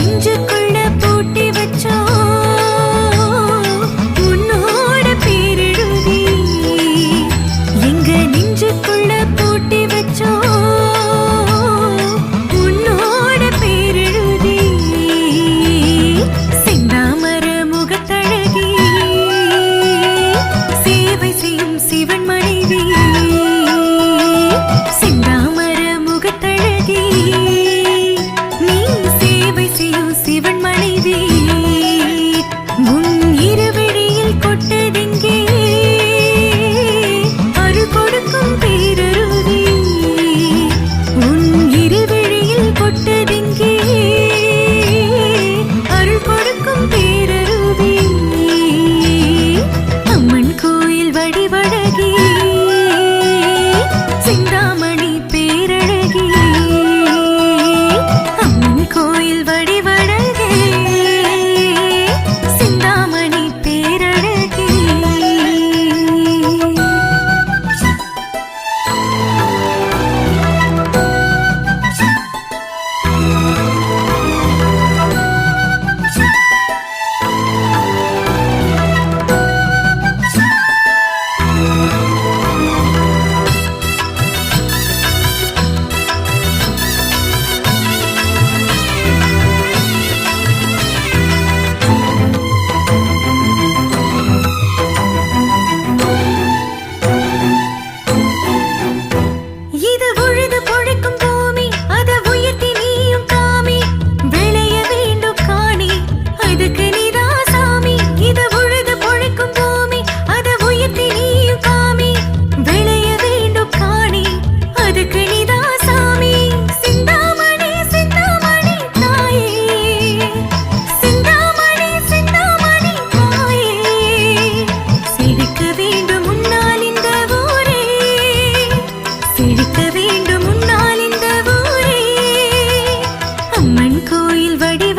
நெஞ்சுக்குள் இருக்கும் தீ கோயில் வடி